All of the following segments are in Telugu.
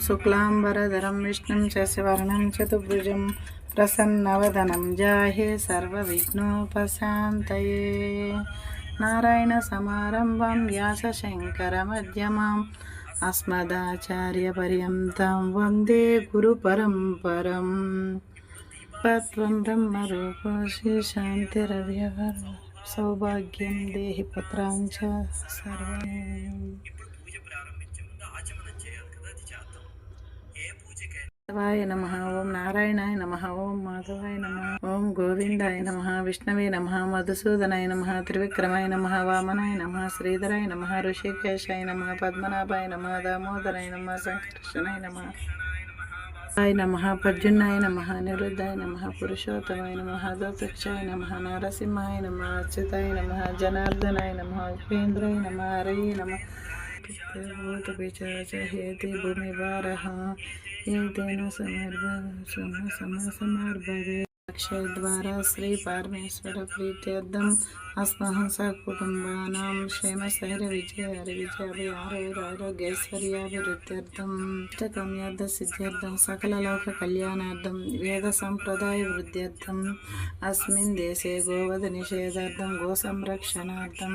శుక్లాంబరధరం విష్ణుం శశివర్ణం చతుర్భుజం ప్రసన్నవదనం జాహే సర్వవిఘ్నోపశాంతయే నారాయణ సమారంభం వ్యాసశంకరమధ్యమాం అస్మదాచార్యపర్యంతం వందే గురు గురుపరంపరం పత్వం బ్రహ్మరూపసి శాంతిరవ్యవర సౌభాగ్యం దేహి పుత్రాంచ సర్వం వాయ నమ ఓం నారాయణాయ నమ ఓం మాధవాయ నమ ఓం గోవిందాయ నమ విష్ణవే నమ మధుసూదనాయ నమ త్రివిక్రమాయ నమ వామనాయ నమ శ్రీధరాయ నమ ఋషికేశాయ నమ పద్మనాభాయ నమ దామోదరాయ నమ సంకర్షణాయ నమ ాయ నమ పర్జున్నాయ నమ నిరుద్ధాయ నమ పురుషోత్తమాయ నమ దోతక్షాయ నమ నరసింహాయ నమ అచ్యుతాయ నమ జనార్దనాయ నమ ఉపేంద్రాయ నమ హరయ నమ భూమి వారహ ఏతేన సమర్భ సమ సమ సమర్భవే శ్రీ పరమేశ్వర ప్రీత్యర్థం అస్మహంస అస్మహం క్షేమ సైర విజయ విజయ ఆరోగ్యైశ్వర్యాభివృద్ధ్యర్థం ఇష్టకమ్యార్థ సిద్ధ్యర్థం సకల లోక కళ్యాణార్థం వేద సంప్రదాయ వృద్ధ్యర్థం అస్మిన్ దేశే గోవధ నిషేధార్థం గో సంరక్షణార్థం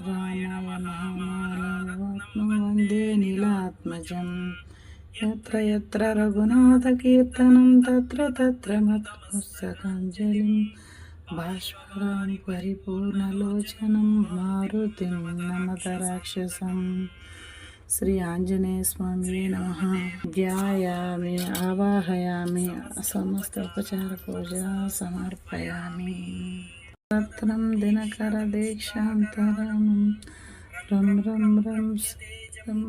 రామాయ మహామాలవత్నం వందే నీలాత్మజం యత్ర యత్ర రఘునాథకీర్తనం తత్ర తత్ర మత్పుస్తకాంజలిం భాస్వరాం పరిపూర్ణలోచనం మారుతిం నమత రాక్షసం శ్రీ ఆంజనేయ స్వామి నమ ధ్యాయామి ఆవాహయామి రత్నం దినకర దీక్షాంతరం రం రం రం శ్రీరం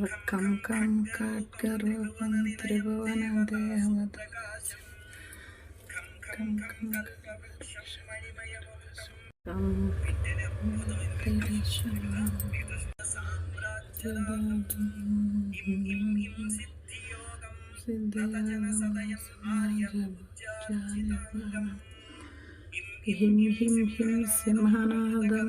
रकम कम काट कर वम त्रिभुवन उदय हम कम कम कम हिम हिम हिम सिंहनादम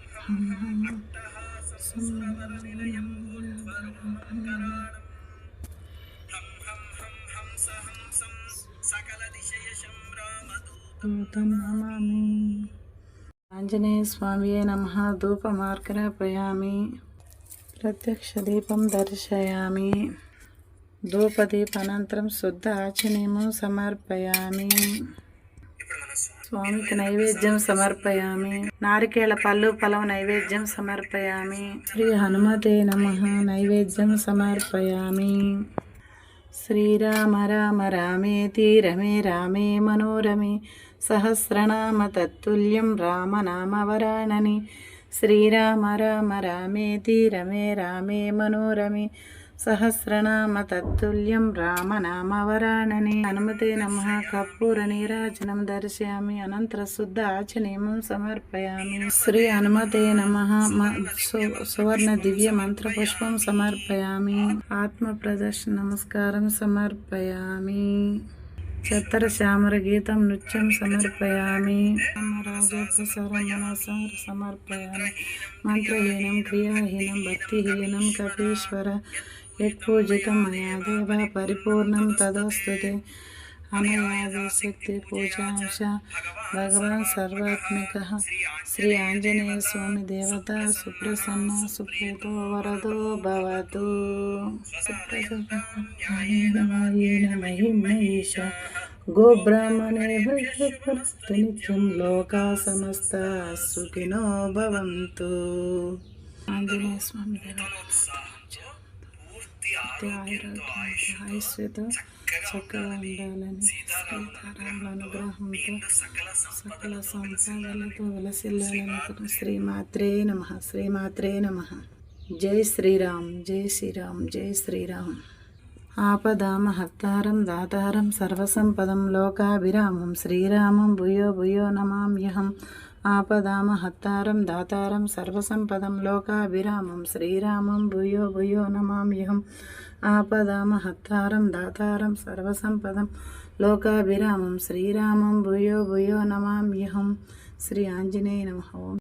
విపులసలితం స్వరూపం సం సం సమదానం సకల నమామి ఆంజనేయ స్వామియే నమ ప్రత్యక్ష దీపం దర్శయామి. ధూపదీపనంతరం శుద్ధ ఆచనేము సమర్పయామి. ఇప్పుడు మన స్వామి స్వామికి నైవేద్యం సమర్పయామి. నారికేళ పళ్ళు ఫలం నైవేద్యం సమర్పయామి. శ్రీ హనుమతే నమ నైవేద్యం సమర్పయామి. శ్రీరామ రామ రామేతి రమే రామే మనోరమే సహస్రనామ తత్తుల్యం రామనామవరాణని. శ్రీరామ రామ రామేతి రమే రామే మనోరమే సహస్రనామ తత్తుల్యం రామనామవరాణనే హనుమతే నమ. కర్పూర నీరాజనం దర్శయామి. అనంతర శుద్ధ ఆచనేమం సమర్పయామి. శ్రీ హనుమతే నమ. సువర్ణ దివ్య మంత్ర పుష్పం సమర్పయామి. ఆత్మ ప్రదర్శన నమస్కారం సమర్పయామి. చత్తర శ్యామర గీతం నృత్యం సమర్పయామి. రాజోపసరమనసార సమర్పయామి. మంత్రహీనం క్రియాహీనం భక్తిహీనం కపీశ్వర यत्पूजितमया देव पिपूर्ण तदस्तु अनयादिशक्तिपूजांश भगवान् सर्वात्मिकः। श्री आञ्जनेयस्वामिदेवता सुप्रसन्न, सुप्रीतो वरदो भवतु। महिमयीश गोब्राह्मणे भगवत्पुरस्तु लोका समस्ता सुखिनो आंजनेयस्वामी आञ्जनेयस्वामिदेवता సమస్త సుఖినో భవంతు ఆయుష్తో చక్కగా ఉండాలని సీతారాముల అనుగ్రహంతో సకల సంసారాలతో సంపదలతో విలసిల్లాలని శ్రీమాత్రే నమ శ్రీమాత్రే నమ జై శ్రీరామ్ జై శ్రీరామ్ జై శ్రీరామ్ ఆపదామహత్తారం దాతారం సర్వసంపదం లోకాభిరామం శ్రీరామం భూయో భూయో నమామ్యహం ఆపదామహత్తారం దాతారం సర్వసంపదం లోకాభిరామం శ్రీరామం భూయో భూయో నమామ్యహం ఆపదామహత్తారం దాతారం సర్వసంపదం లోకాభిరామం శ్రీరామం భూయో భూయో నమామ్యహం శ్రీ ఆంజనేయ నమ.